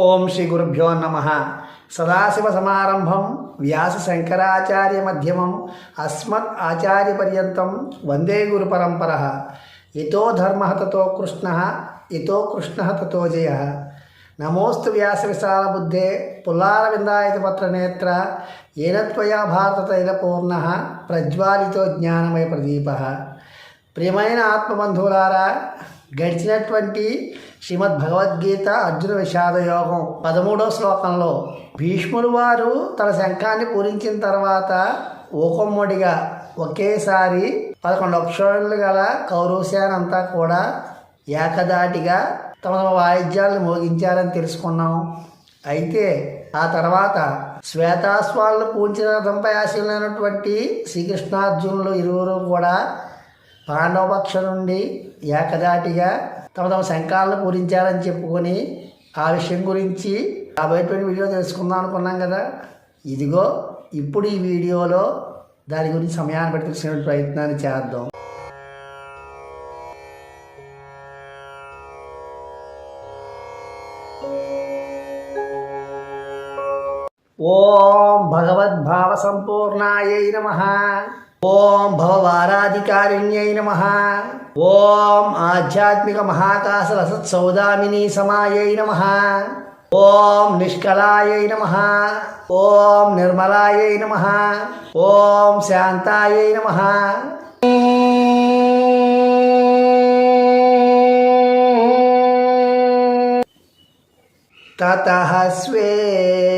ఓం శ్రీ గురుభ్యో నమ. సదాశివ సమారంభం. వ్యాస శంకరాచార్య మధ్యమం. అస్మత్ ఆచార్య పర్యంతం. వందే గురు పరంపర. ఇతో ధర్మ తతో కృష్ణ. ఇతో కృష్ణ తతో జయ. నమోస్తు వ్యాస విశాల బుద్ధే. పుల్లార విందాయత పత్ర నేత్ర. ఏనత్వయా భారత తైలపూర్ణ ప్రజ్వాలితో జ్ఞానమయ ప్రదీప. ప్రియమైన ఆత్మబంధువులారా గడిచినటువంటి శ్రీమద్ భగవద్గీత అర్జున విషాద యోగం శ్లోకంలో భీష్ముడు వారు తన శంఖాన్ని పూరించిన తర్వాత ఊకొమ్మడిగా ఒకేసారి పదకొండు అక్షరాలు గల కౌరవసేన అంతా కూడా ఏకదాటిగా తమ తమ వాయిద్యాలను మోగించారని తెలుసుకున్నాం. అయితే ఆ తర్వాత శ్వేతాస్వాలను పూంచిన రథంపై ఆశీలైనటువంటి శ్రీకృష్ణార్జునులు ఇరువురు కూడా పాండవపక్ష నుండి ఏకదాటిగా తమ తమ శంకాలను పూరించారని చెప్పుకొని ఆ విషయం గురించి రాబోయేటువంటి వీడియో తెలుసుకుందాం అనుకున్నాం కదా. ఇదిగో ఇప్పుడు ఈ వీడియోలో దాని గురించి సమయాన్ని బట్టి తెలిసిన ప్రయత్నాన్ని చేద్దాం. ఓం భగవద్భావ సంపూర్ణాయ నమ. ఓం భవవారాధికారిణ్యై నమ ఓం ఆధ్యాత్మిక మహాకాశ రసత్సౌదామిని సమాయై నమ ఓం నిష్కలాయై నమ ఓం నిర్మలాయై నమ ఓం శాంతాయై నమ ततः श्वेतर्हययुक्ते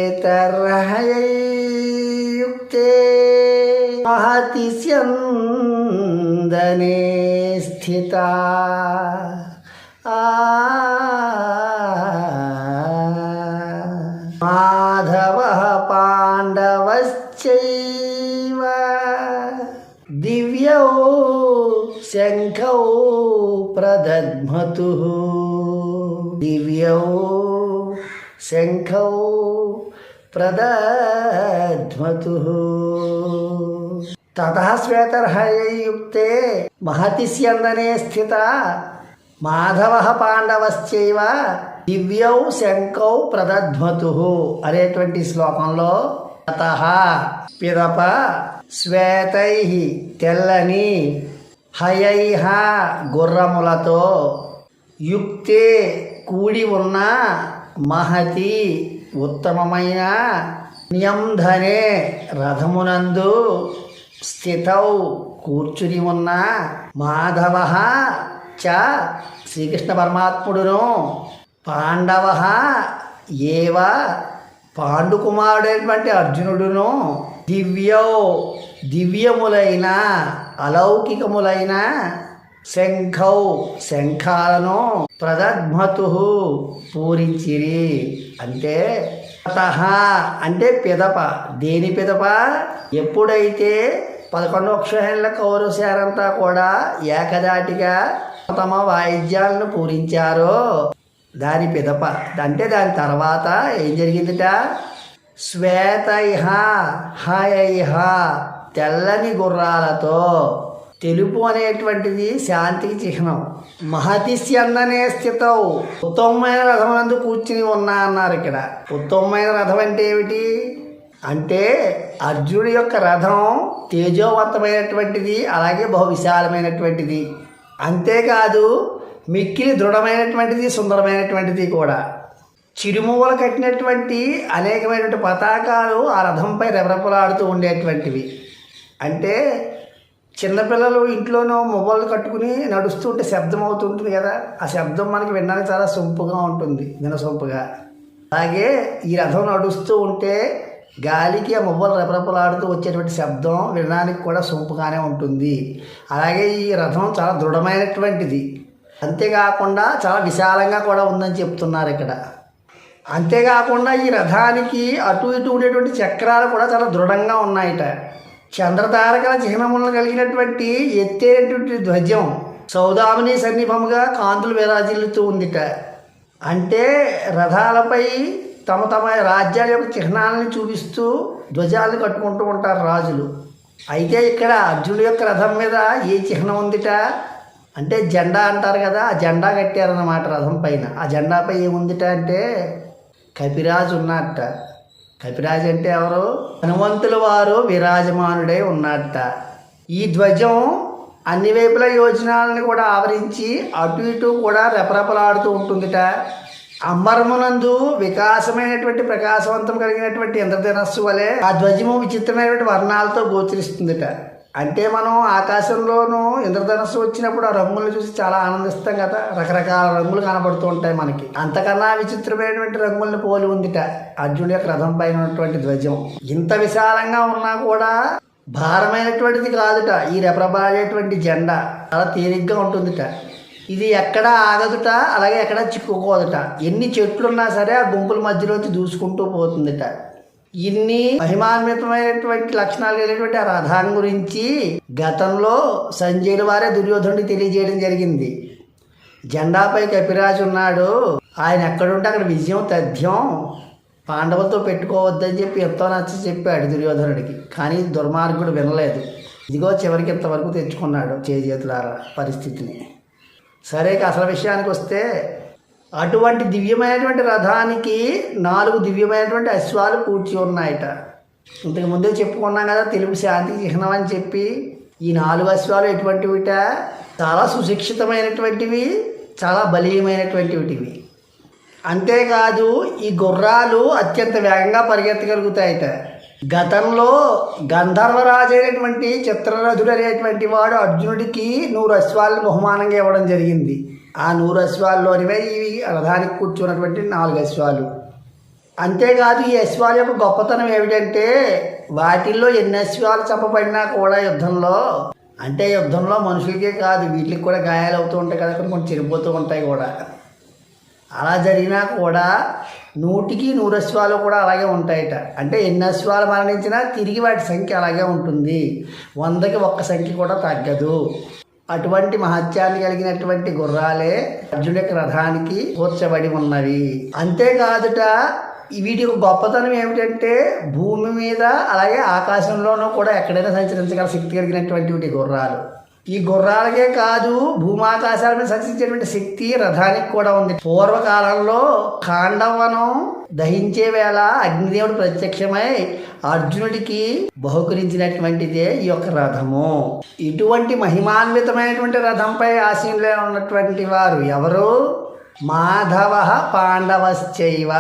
महति स्यन्दने स्थिता आ माधवः पाण्डवश्चैव दिव्यौ शङ्खौ प्रदध्मतुः दिव्यौ శంఖౌ ప్రదధ్మతు తత శ్వేతర్హయుక్తే మహతి స్యందనే స్థిత మాధవ పాండవశ్చైవ దివ్యౌ శంకౌ ప్రదధ్మతు అనేటువంటి శ్లోకంలో తత పిదప శ్వేతై తెల్లని హయైహ గుర్రములతో యుక్తే కూడి ఉన్న మహతి ఉత్తమమైన న్యంధనే రథమునందు స్థితౌ కూర్చుని ఉన్న మాధవ చ శ్రీకృష్ణ పరమాత్ముడును పాండవ ఏవ పాండుకుమారుడైనటువంటి అర్జునుడును. దివ్యౌ దివ్యములైన అలౌకికములైన శంఖౌ శంఖాలను ప్రదధ్మతు పూరించిరి. అంటే తహ అంటే పిదప. దేని పిదప? ఎప్పుడైతే పదకొండు అక్షరాల కౌరవశారంతా కూడా ఏకదాటిగా తమ వాయిద్యాలను పూరించారో దాని పిదప. అంటే దాని తర్వాత ఏం జరిగిందిట? శ్వేతైహ హయైహ తెల్లని గుర్రాలతో తెలుపు అనేటువంటిది శాంతికి చిహ్నం. మహతిస్యందనే స్థితం. ఉత్తమమైన రథం నందు కూర్చుని ఉన్నా అన్నారు ఇక్కడ. ఉత్తమమైన రథం అంటే ఏమిటి? అంటే అర్జునుడి యొక్క రథం తేజోవంతమైనటువంటిది అలాగే బహు విశాలమైనటువంటిది అంతేకాదు మిక్కిలి దృఢమైనటువంటిది సుందరమైనటువంటిది కూడా. చిరుమువలు కట్టినటువంటి అనేకమైనటువంటి పతాకాలు ఆ రథంపై రెపరెపలాడుతూ ఉండేటువంటివి. అంటే చిన్నపిల్లలు ఇంట్లోనూ మొబైల్ కట్టుకుని నడుస్తుంటే శబ్దం అవుతుంటుంది కదా. ఆ శబ్దం మనకి వినడానికి చాలా సొంపుగా ఉంటుంది వినసొంపుగా. అలాగే ఈ రథం నడుస్తూ ఉంటే గాలికి ఆ మొబైల్ రెపరెపలాడుతూ వచ్చేటువంటి శబ్దం వినడానికి కూడా సొంపుగానే ఉంటుంది. అలాగే ఈ రథం చాలా దృఢమైనటువంటిది. అంతేకాకుండా చాలా విశాలంగా కూడా ఉందని చెప్తున్నారు ఇక్కడ. అంతేకాకుండా ఈ రథానికి అటు ఇటు ఉండేటువంటి చక్రాలు కూడా చాలా దృఢంగా ఉన్నాయట. చంద్రతారకల చిహ్నములను కలిగినటువంటి ఎత్తేటువంటి ధ్వజం సౌదామిని సన్నిభముగా కాంతులు విరాజిల్లుతూ ఉందిట. అంటే రథాలపై తమ తమ రాజ్యాల యొక్క చిహ్నాలను చూపిస్తూ ధ్వజాలను కట్టుకుంటూ ఉంటారు రాజులు. అయితే ఇక్కడ అర్జునుడి యొక్క రథం మీద ఏ చిహ్నం ఉందిట? అంటే జెండా అంటారు కదా ఆ జెండా కట్టారన్నమాట రథం పైన. ఆ జెండాపై ఏముందిట అంటే కపిరాజు ఉన్నట్ట కపిరాజు అంటే ఎవరు? హనుమంతుల వారు విరాజమానుడై ఉన్నట్ట ఈ ధ్వజం అన్ని వైపుల యోజనాలను కూడా ఆవరించి అటు ఇటు కూడా రెపరెపలాడుతూ ఉంటుందిట. అంబరమునందు వికాసమైనటువంటి ప్రకాశవంతం కలిగినటువంటి ఇంద్రధనస్సు వలె ఆ ధ్వజము విచిత్రమైనటువంటి వర్ణాలతో గోచరిస్తుందిట. అంటే మనం ఆకాశంలోనూ ఇంద్రధనస్సు వచ్చినప్పుడు ఆ రంగులను చూసి చాలా ఆనందిస్తాం కదా. రకరకాల రంగులు కనబడుతూ ఉంటాయి మనకి. అంతకన్నా విచిత్రమైనటువంటి రంగులను పోలి ఉందిట అర్జునుడి యొక్క రథం పైన ఉన్నటువంటి ధ్వజం. ఇంత విశాలంగా ఉన్నా కూడా భారమైనటువంటిది కాదుట. ఈ రెపరబాడేటువంటి జెండా చాలా తేలిగ్గా ఉంటుందిట. ఇది ఎక్కడ ఆగదుట అలాగే ఎక్కడ చిక్కుకోదుట. ఎన్ని చెట్లున్నా సరే ఆ గుంపుల మధ్యలోంచి దూసుకుంటూ పోతుందిట. ఇన్ని మహిమాన్వితమైనటువంటి లక్షణాలు కలిగినటువంటి ఆ రథాన్ని గురించి గతంలో సంజయుల వారే దుర్యోధనుడికి తెలియజేయడం జరిగింది. జెండాపై కపిరాజు ఉన్నాడు. ఆయన ఎక్కడుంటే అక్కడ విజయం తథ్యం పాండవులతో పెట్టుకోవద్దని చెప్పి ఎంతో నచ్చ చెప్పాడు దుర్యోధనుడికి. కానీ దుర్మార్గుడు వినలేదు. ఇదిగో చివరికి ఇంతవరకు తెచ్చుకున్నాడు చేతులారా పరిస్థితిని. సరే అసలు విషయానికి వస్తే అటువంటి దివ్యమైనటువంటి రథానికి నాలుగు దివ్యమైనటువంటి అశ్వాలు పూడ్చి ఉన్నాయట. ఇంతకు ముందే చెప్పుకున్నాం కదా తెలుగు శాంతి చిహ్నం అని చెప్పి. ఈ నాలుగు అశ్వాలు ఎటువంటివిట? చాలా సుశిక్షితమైనటువంటివి చాలా బలీయమైనటువంటివి అంతేకాదు ఈ గుర్రాలు అత్యంత వేగంగా పరిగెత్తగలుగుతాయట. గతంలో గంధర్వరాజు అయినటువంటి చిత్రరథుడు అనేటువంటి వాడు అర్జునుడికి నూరు అశ్వాలను బహుమానంగా ఇవ్వడం జరిగింది. ఆ నూరు అశ్వాల్లోనివే ఇవి రథానికి కూర్చున్నటువంటి నాలుగు అశ్వాలు. అంతేకాదు ఈ అశ్వాల యొక్క గొప్పతనం ఏమిటంటే వాటిల్లో ఎన్ని అశ్వాలు చంపబడినా కూడా యుద్ధంలో అంటే యుద్ధంలో మనుషులకే కాదు వీటికి కూడా గాయాలు అవుతూ ఉంటాయి కదా కొన్ని కొన్ని చెడిపోతూ ఉంటాయి కూడా. అలా జరిగినా కూడా నూటికి నూరు అశ్వాలు కూడా అలాగే ఉంటాయట. అంటే ఎన్ని అశ్వాలు మరణించినా తిరిగి వాటి సంఖ్య అలాగే ఉంటుంది. వందకి ఒక్క సంఖ్య కూడా తగ్గదు. అటువంటి మహత్యాన్ని కలిగినటువంటి గుర్రాలే అర్జునుడి యొక్క రథానికి కూర్చబడి ఉన్నవి. అంతేకాదుట వీటి యొక్క గొప్పతనం ఏమిటంటే భూమి మీద అలాగే ఆకాశంలోనూ కూడా ఎక్కడైనా సంచరించగల శక్తి కలిగినటువంటి వీటి గుర్రాలు. ఈ గుర్రాలకే కాదు భూమాకాశాల మీద సంచరించేటువంటి శక్తి రథానికి కూడా ఉంది. పూర్వకాలంలో కాండవనం దహించే వేళ అగ్నిదేవుడు ప్రత్యక్షమై అర్జునుడికి బహుకరించినటువంటిదే ఈ యొక్క రథము. ఇటువంటి మహిమాన్వితమైనటువంటి రథంపై ఆశీనులే ఉన్నటువంటి వారు ఎవరు? మాధవ పాండవశ్చైవ.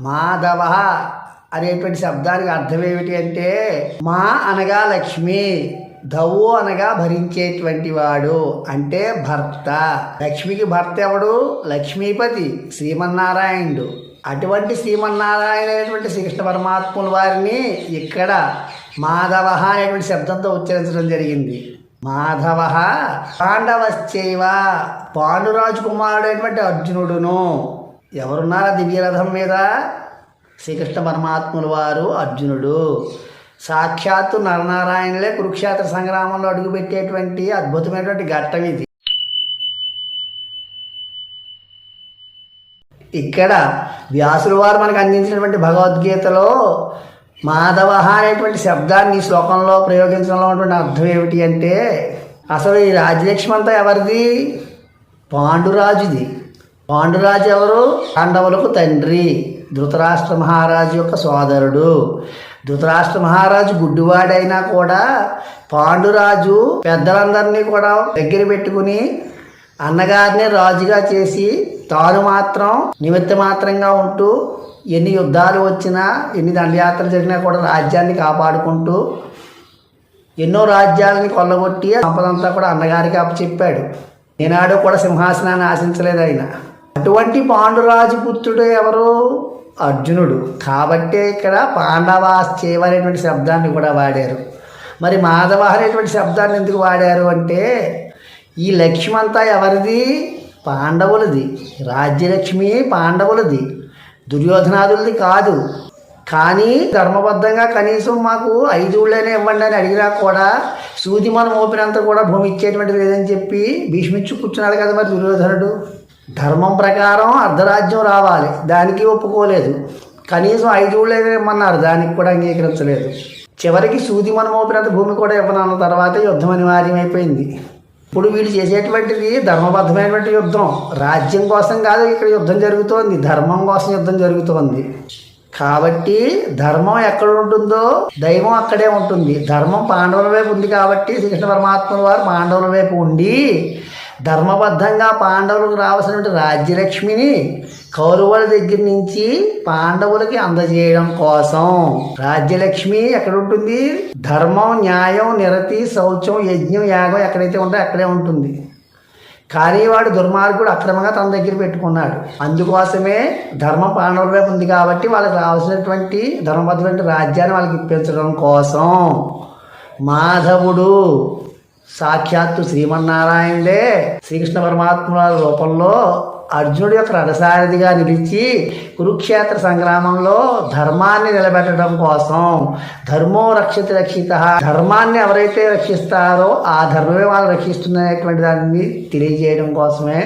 మాధవ అనేటువంటి శబ్దానికి అర్థం ఏమిటి అంటే మా అనగా లక్ష్మి. ధవు అనగా భరించేటువంటి వాడు అంటే భర్త. లక్ష్మికి భర్త ఎవడు? లక్ష్మీపతి శ్రీమన్నారాయణుడు. అటువంటి శ్రీమన్నారాయణ అనేటువంటి శ్రీకృష్ణ పరమాత్ముల వారిని ఇక్కడ మాధవ అనేటువంటి శబ్దంతో ఉచ్చరించడం జరిగింది. మాధవ పాండవశ్చైవ పాండురాజు కుమారుడైనటువంటి అర్జునుడును. ఎవరున్నారా దివ్యరథం మీద? శ్రీకృష్ణ పరమాత్ముల వారు అర్జునుడు. సాక్షాత్తు నరనారాయణలే కురుక్షేత్ర సంగ్రామంలో అడుగుపెట్టేటువంటి అద్భుతమైనటువంటి ఘట్టం ఇది. ఇక్కడ వ్యాసుల వారు మనకు అందించినటువంటి భగవద్గీతలో మాధవ అనేటువంటి శబ్దాన్ని ఈ శ్లోకంలో ప్రయోగించడంలో ఉన్నటువంటి అర్థం ఏమిటి అంటే అసలు ఈ రాజ్యలక్ష్మి అంతా ఎవరిది? పాండురాజుది. పాండురాజు ఎవరు? పాండవులకు తండ్రి ధృతరాష్ట్ర మహారాజు యొక్క సోదరుడు. ధృతరాష్ట్ర మహారాజు గుడ్డివాడైనా కూడా పాండురాజు పెద్దలందరినీ కూడా దగ్గర పెట్టుకుని అన్నగారిని రాజుగా చేసి తాను మాత్రం నిమిత్త మాత్రంగా ఉంటూ ఎన్ని యుద్ధాలు వచ్చినా ఎన్ని దండయాత్రలు జరిగినా కూడా రాజ్యాన్ని కాపాడుకుంటూ ఎన్నో రాజ్యాలని కొల్లగొట్టి సంపదంతా కూడా అన్నగారికి అప్పచెప్పాడు. ఈనాడు కూడా సింహాసనాన్ని ఆశించలేదు ఆయన. అటువంటి పాండురాజు పుత్రుడు ఎవరు? అర్జునుడు. కాబట్టే ఇక్కడ పాండవాశ్చేవ అనేటువంటి శబ్దాన్ని కూడా వాడారు. మరి మాధవ అనేటువంటి శబ్దాన్ని ఎందుకు వాడారు అంటే ఈ లక్ష్మి అంతా ఎవరిది? పాండవులది. రాజ్యలక్ష్మి పాండవులది. దుర్యోధనాదులది కాదు. కానీ ధర్మబద్ధంగా కనీసం మాకు ఐదు ఊళ్ళైనా ఇవ్వండి అని అడిగినా కూడా సూది మనం ఓపినంత కూడా భూమి ఇచ్చేటువంటిది లేదని చెప్పి భీష్మిచ్చి కూర్చున్నాడు కదా మరి దుర్యోధనుడు. ధర్మం ప్రకారం అర్ధరాజ్యం రావాలి. దానికి ఒప్పుకోలేదు. కనీసం ఐదు ఊళ్ళైనా దానికి కూడా అంగీకరించలేదు. చివరికి సూది మనమోపినంత భూమి కూడా ఇవ్వనన్న తర్వాత యుద్ధం అనివార్యమైపోయింది. ఇప్పుడు వీళ్ళు చేసేటువంటిది ధర్మబద్ధమైనటువంటి యుద్ధం. రాజ్యం కోసం కాదు ఇక్కడ యుద్ధం జరుగుతోంది. ధర్మం కోసం యుద్ధం జరుగుతోంది. కాబట్టి ధర్మం ఎక్కడ ఉంటుందో దైవం అక్కడే ఉంటుంది. ధర్మం పాండవుల వైపు ఉంది కాబట్టి శ్రీకృష్ణ పరమాత్మ వారు పాండవుల వైపు ఉండి ధర్మబద్ధంగా పాండవులకు రావాల్సినటువంటి రాజ్యలక్ష్మిని కౌరవుల దగ్గర నుంచి పాండవులకి అందజేయడం కోసం. రాజ్యలక్ష్మి ఎక్కడ ఉంటుంది ధర్మం న్యాయం నిరతి శౌచం యజ్ఞం యాగం ఎక్కడైతే ఉంటే అక్కడే ఉంటుంది. కానీ వాడు దుర్మార్గుడు అక్రమంగా తన దగ్గర పెట్టుకున్నాడు. అందుకోసమే ధర్మం పాండవుల వైపు ఉంది కాబట్టి వాళ్ళకి రావాల్సినటువంటి ధర్మబద్ధమైన రాజ్యాన్ని వాళ్ళకి ఇప్పించడం కోసం. మాధవుడు సాక్షాత్తు శ్రీమన్నారాయణుడే శ్రీకృష్ణ పరమాత్మ రూపంలో అర్జునుడి యొక్క రథసారథిగా నిలిచి కురుక్షేత్ర సంగ్రామంలో ధర్మాన్ని నిలబెట్టడం కోసం ధర్మో రక్షిత రక్షిత ధర్మాన్ని ఎవరైతే రక్షిస్తారో ఆ ధర్మమే వాళ్ళు రక్షిస్తుందనేటువంటి దాన్ని తెలియజేయడం కోసమే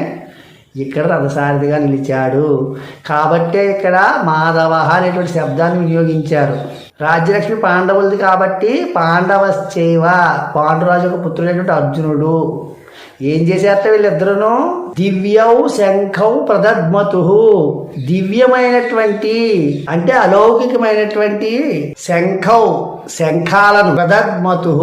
ఇక్కడ రథసారథిగా నిలిచాడు. కాబట్టే ఇక్కడ మాధవ అనేటువంటి శబ్దాన్ని వినియోగించారు. రాజ్యలక్ష్మి పాండవులది కాబట్టి పాండవశ్చైవ పాండురాజు యొక్క పుత్రుడైనటువంటి అర్జునుడు. ఏం చేసేస్తే వీళ్ళిద్దరును? దివ్యౌ శంఖౌ ప్రదద్మతు. దివ్యమైనటువంటి అంటే అలౌకికమైనటువంటి శంఖౌ శంఖాలను ప్రదద్మతు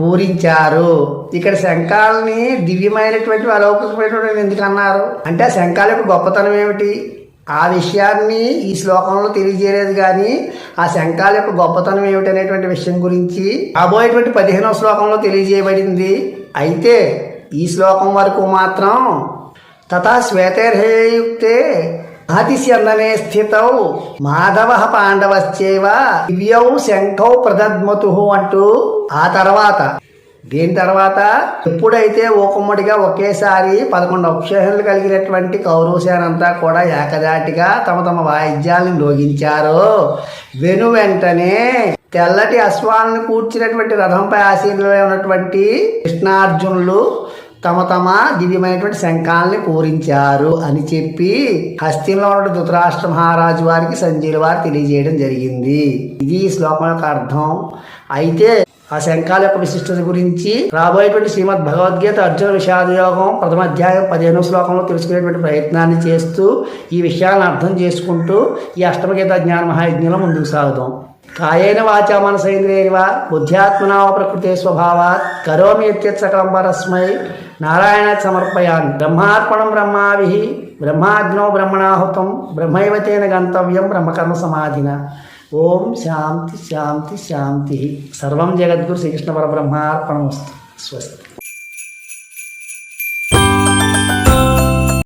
పూరించారు. ఇక్కడ శంఖాలని దివ్యమైనటువంటి అలౌకికమైనటువంటి ఎందుకు అన్నారు? అంటే ఆ శంఖాల యొక్క గొప్పతనం ఏమిటి? ఆ విషయాన్ని ఈ శ్లోకంలో తెలియజేయలేదు కానీ ఆ శంఖాల యొక్క గొప్పతనం ఏమిటి అనేటువంటి విషయం గురించి రాబోయేటువంటి పదిహేనవ శ్లోకంలో తెలియజేయబడింది. అయితే ఈ శ్లోకం వరకు మాత్రం తథా శ్వేతర్హేయుక్తే అతిశందనే స్థితౌ మాధవ పాండవశ్చేవ దివ్యౌ శంఖౌ ప్రదద్మతు అంటూ ఆ తర్వాత. దీని తర్వాత ఎప్పుడైతే ఓకుమ్మడిగా ఒకేసారి పదకొండు అక్షరాలు కలిగినటువంటి కౌరవసేనంతా కూడా ఏకదాటిగా తమ తమ వాయిద్యాలను మ్రోగించారో వెను వెంటనే తెల్లటి అశ్వాలను కూర్చున్నటువంటి రథంపై ఆశీనులై ఉన్నటువంటి కృష్ణార్జునులు తమ తమ దివ్యమైనటువంటి శంఖాలని పూరించారు అని చెప్పి హస్తిలో ఉన్న ధృతరాష్ట్ర మహారాజు వారికి సంజయుల వారు తెలియజేయడం జరిగింది. ఇది ఈ శ్లోకం యొక్క అర్థం. అయితే ఆ శంఖాల యొక్క విశిష్టత గురించి రాబోయేటువంటి శ్రీమద్ భగవద్గీత అర్జున విషాద యోగం ప్రథమ అధ్యాయం పదిహేను శ్లోకంలో తెలుసుకునేటువంటి ప్రయత్నాన్ని చేస్తూ ఈ విషయాలను అర్థం చేసుకుంటూ ఈ అష్టమగీత జ్ఞాన మహాయజ్ఞంలో ముందుకు సాగుదాం. కాయేన వాచా మనసైంద్రియవ బుద్ధ్యాత్మనా ప్రకృతి స్వభావాత్ కరోమి ఇత్యత్సకలం పరస్మై నారాయణ సమర్పయాన్ బ్రహ్మార్పణం బ్రహ్మాభి బ్రహ్మాగ్నో బ్రహ్మణాహుతం బ్రహ్మైవతేన గంతవ్యం బ్రహ్మకర్మ సమాధిన. ఓం శాంతి శాంతి శాంతి. సర్వం జగద్గురు శ్రీకృష్ణ పరబ్రహ్మార్పణం స్వస్తి.